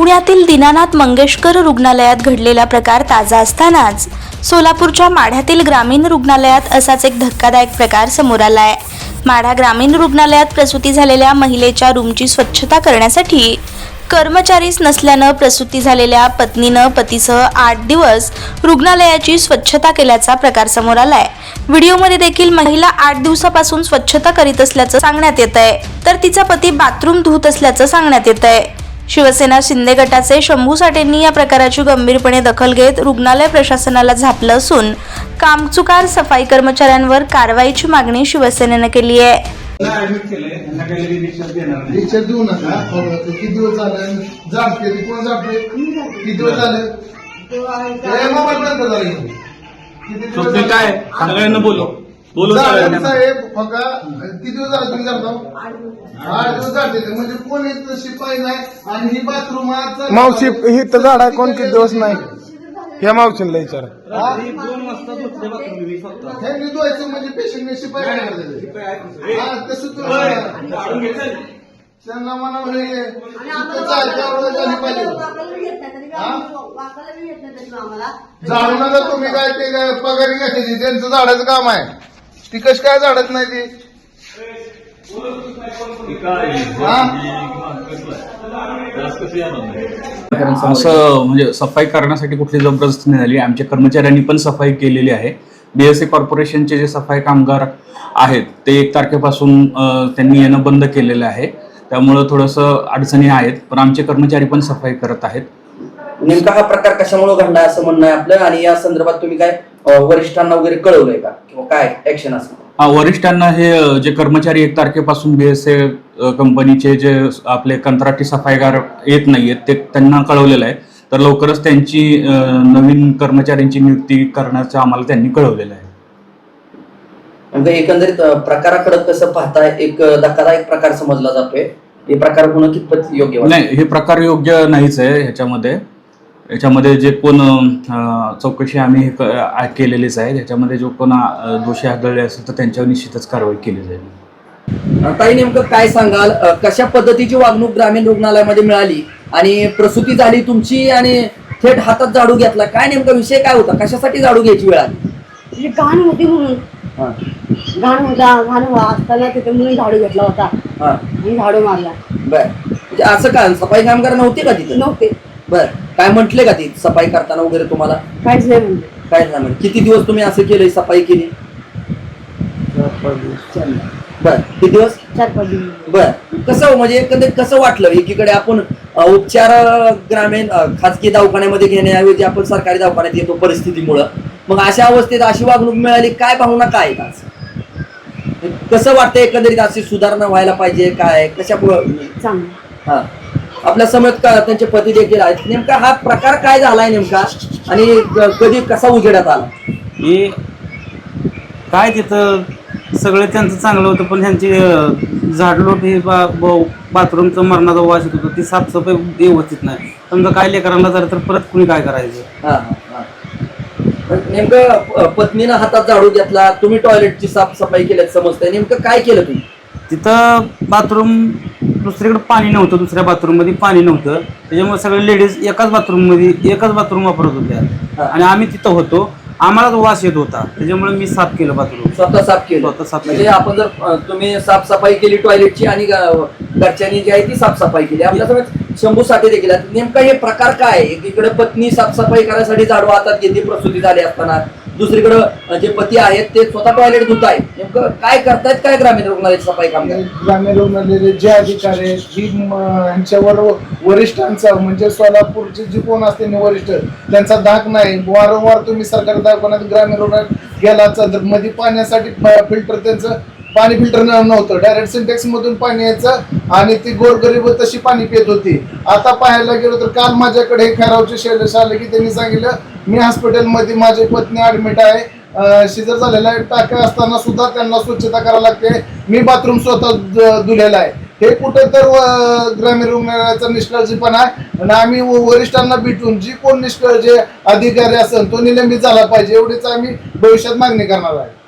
पुण्यातील दीनानाथ मंगेशकर रुग्णालयात घडलेला प्रकार ताजा असतानाच सोलापूरच्या माढ्यातील ग्रामीण रुग्णालयात असाच एक धक्कादायक प्रकार समोर आला आहे माढा ग्रामीण रुग्णालयात प्रसूती झालेल्या महिलेच्या रूमची स्वच्छता करण्यासाठी कर्मचारीच नसल्यानं प्रसूती झालेल्या पत्नीनं पतीसह आठ दिवस रुग्णालयाची स्वच्छता केल्याचा प्रकार समोर आलाय. व्हिडिओमध्ये देखील महिला आठ दिवसापासून स्वच्छता करीत असल्याचं सांगण्यात येत आहे तर तिचा पती बाथरूम धुत असल्याचं सांगण्यात येत आहे शिवसेना शिंदे गटाचे शंभू साठेंनी या प्रकाराची गंभीरपणे दखल घेत रुग्णालय प्रशासनाला झापलं असून कामचुकार सफाई कर्मचाऱ्यांवर कारवाईची मागणी शिवसेनेनं केली आहे. देऊ नका. किती दिवस झाले? कोण किती दिवस झाले? काय? सगळ्यांना सगळ्यांना साहेब बघा किती दिवस झाले तुम्ही जाणता आठ दिवस ते. म्हणजे कोण येत शिपाई नाही आणि ही बाथरूम मावशी ही तर झाड आहे कोण किती दिवस नाही? ह्या मावशीला विचार. हे? धुवायचं म्हणजे पेशंट शिपाई काय हा. त्यांना हे झाली झाडू नका तुम्ही काय ते काय पगारी घ्यायची त्यांचं झाडाचं काम आहे. ती कशी काय झाडत नाही ती? हा? असं म्हणजे सफाई करण्यासाठी कुठली जबरदस्ती नाही झाली. आमच्या कर्मचाऱ्यांनी पण सफाई केलेली आहे. बीएससी कॉर्पोरेशनचे जे सफाई कामगार आहेत ते एक तारखेपासून त्यांनी येणं बंद केलेलं आहे. त्यामुळं थोडंसं अडचणी आहेत पण आमचे कर्मचारी पण सफाई करत आहेत. नेमका हा प्रकार कशामुळे घडला असं म्हणणं आहे आपलं? आणि या संदर्भात तुम्ही काय वरिष्ठांना वगैरे कळवलंय का? किंवा काय ऍक्शन असं? हा, वरिष्ठांना हे जे कर्मचारी एक तारखेपासून बीएसए कंपनीचे जे आपले कंत्राटी सफाईगार येत नाहीयेत ते त्यांना कळवलेलं आहे. तर लवकरच त्यांची नवीन कर्मचाऱ्यांची नियुक्ती करण्याचं आम्हाला त्यांनी कळवलेलं आहे. म्हणजे एकंदरीत प्रकाराकडे कसं पाहताय? एक धक्कादायक प्रकार समजला जातोय. हे प्रकार होणं कितपत योग्य? नाही हे प्रकार योग्य नाहीच आहे ह्याच्यामध्ये. याच्यामध्ये जे कोण चौकशी आम्ही हे केलेलीच आहे. ह्याच्यामध्ये जो कोण दोषी आढळले असेल तर त्यांच्यावर निश्चितच कारवाई केली जाईल. ताई नेमकं काय सांगाल? कशा पद्धतीची वागणूक ग्रामीण रुग्णालयामध्ये मिळाली? आणि प्रसूती झाली तुमची आणि थेट हातात झाडू घेतला. काय नेमका विषय काय होता? कशासाठी झाडू घ्यायची वेळ आली? म्हणजे घाण होती म्हणून. घाण होता घाण असताना तिथे म्हणून झाडू घेतला होता. हा, आणि झाडू मारला. बर. म्हणजे असं का? सफाई कामगार नव्हते का तिथं? नव्हते. बर. काय म्हटले का ती सफाई करताना वगैरे तुम्हाला? काहीच नाही म्हणजे काय नाही म्हणे किती दिवस तुम्ही असं केलंय सफाई केली? बर. किती दिवस? चार पाच दिवस. बर. कसं हो, म्हणजे एकंदरीत कसं वाटलं? एकीकडे आपण अ, उपचार अ, ग्रामीण अ, खाजगी दवाखान्यामध्ये घेण्याऐवजी आपण सरकारी दवाखान्यात येतो परिस्थितीमुळं. मग अशा अवस्थेत अशी वागणूक मिळाली काय भावना काय आहेत आज? कसं वाटतं एकंदरीत अशी सुधारणा व्हायला पाहिजे काय? चांगलं. हा. आपल्यासमोर का त्यांचे पती देखील आहेत. नेमका हा प्रकार काय झालाय नेमका? आणि क- कधी कसा उजेडात आला? हे काय तिथं सगळं त्यांचं चांगलं होतं पण त्यांची झाडलोट हे बा बाथरूमचं मरणाचा वास येत होतं. ती साफसफाई व्यवस्थित नाही. समजा काय लेकरांना झालं तर परत कुणी काय करायचं? हा, हा, हा. नेमकं पत्नीनं हातात झाडू घेतला तुम्ही टॉयलेटची साफसफाई केल्यात समजतंय. नेमकं काय केलं तुम्ही? तिथं बाथरूम दुसरीकडे पाणी नव्हतं दुसऱ्या बाथरूममध्ये पाणी नव्हतं. त्याच्यामुळे सगळे लेडीज एकाच बाथरूममध्ये एकच बाथरूम वापरत होत्या. आणि आम्ही तिथं होतो. आम्हालाच वास येत होता. त्याच्यामुळे मी साफ केलं बाथरूम स्वतः साफ केलं. स्वतः साफ म्हणजे केलं. आपण जर अं, तुम्ही साफसफाई केली टॉयलेटची आणि ग- घरच्यांनी जी आहे ती साफसफाई केली. आपल्यासमोर शंभू साठी देखील आहेत. नेमका हे प्रकार काय आहे? एकीकडे पत्नी साफसफाई करण्यासाठी झाडू हातात घेते प्रसूती झाली असताना. दुसरीकडं जे पती आहेत ते स्वतः टॉयलेट धुत आहेत. नेमकं काय करतायत काय ग्रामीण रुग्णालयाची सफाई कामगार? ग्रामीण रुग्णालयाचे जे अधिकारी आहेत जी यांच्यावर वरिष्ठांचा म्हणजे सोलापूरचे जे कोण असते वरिष्ठ त्यांचा धाक नाही. वारंवार तुम्ही सरकारी दवाखान्यात ग्रामीण रुग्णालयात गेला तर मध्ये पाण्यासाठी फिल्टर त्यांचं पाणी फिल्टर नव्हतं. डायरेक्ट सिंटेक्स मधून पाणी यायचं आणि ती गोरगरीब तशी पाणी पित होती. आता पाहायला गेलो तर काल माझ्याकडे खराबचे शैलेश आले की त्यांनी सांगितलं मी हॉस्पिटलमध्ये माझी पत्नी ॲडमिट आहे. शिजर झालेला आहे. टाक्या असताना सुद्धा त्यांना स्वच्छता करावी लागते. मी बाथरूम स्वतः ध- धुलेला आहे. हे कुठं तर ग्रामीण रुग्णालयाचा निष्काळजीपणा आहे. आणि आम्ही वरिष्ठांना भेटून जी कोण निष्काळजी अधिकारी असेल तो निलंबित झाला पाहिजे. एवढीच आम्ही भविष्यात मागणी करणार आहे.